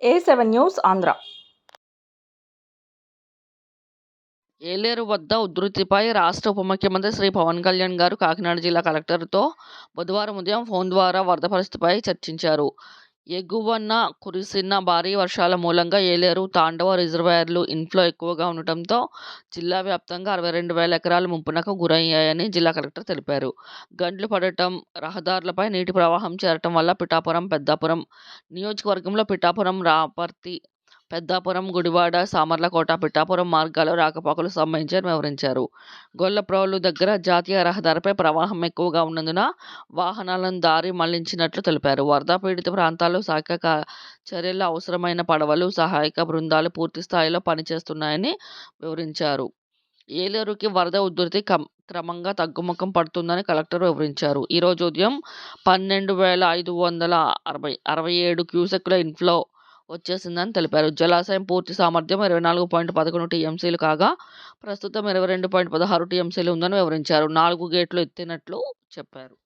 A seven news Andhra. Yeleru వద్ద ఉధృతిపై రాష్ట్ర ఉప ముఖ్యమంత్రి శ్రీ పవన్ కళ్యాణ్ గారు కాకినాడ జిల్లా కలెక్టర్తో బుధవారం ఉదయం ఫోన్ ద్వారా వరద పరిస్థితిపై చర్చించారు. ఎగువన కురిసిన భారీ వర్షాల మూలంగా ఏలేరు తాండవ రిజర్వాయర్లు ఇన్ఫ్లో ఎక్కువగా ఉండటంతో జిల్లా వ్యాప్తంగా అరవై రెండు వేల ఎకరాల ముంపునకు గురయ్యాయని జిల్లా కలెక్టర్ తెలిపారు. గండ్లు పడటం రహదారులపై నీటి ప్రవాహం చేరటం వల్ల పిఠాపురం పెద్దాపురం నియోజకవర్గంలో పిఠాపురం రాపర్తి పెద్దాపురం గుడివాడ సామర్లకోట పిఠాపురం మార్గాల్లో రాకపోకలు సంభవించాయని వివరించారు. గొల్లప్రోలు దగ్గర జాతీయ రహదారిపై ప్రవాహం ఎక్కువగా ఉన్నందున వాహనాలను దారి మళ్ళించినట్లు తెలిపారు. వరద పీడిత ప్రాంతాల్లో సహాయక చర్యల్లో అవసరమైన పడవలు సహాయక బృందాలు పూర్తి స్థాయిలో పనిచేస్తున్నాయని వివరించారు. ఏలేరుకి వరద ఉధృతి క్రమంగా తగ్గుముఖం పడుతుందని కలెక్టర్ వివరించారు. ఈరోజు ఉదయం పన్నెండు వేల ఐదు వందల అరవై అరవై ఏడు క్యూసెక్ల ఇన్ఫ్లో వచ్చేసిందని తెలిపారు. జలాశయం పూర్తి సామర్థ్యం ఇరవై నాలుగు పాయింట్ పదకొండు టీఎంసీలు కాగా ప్రస్తుతం ఇరవై రెండు పాయింట్ పదహారు టీఎంసీలు ఉందని వివరించారు. నాలుగు గేట్లు ఎత్తినట్లు చెప్పారు.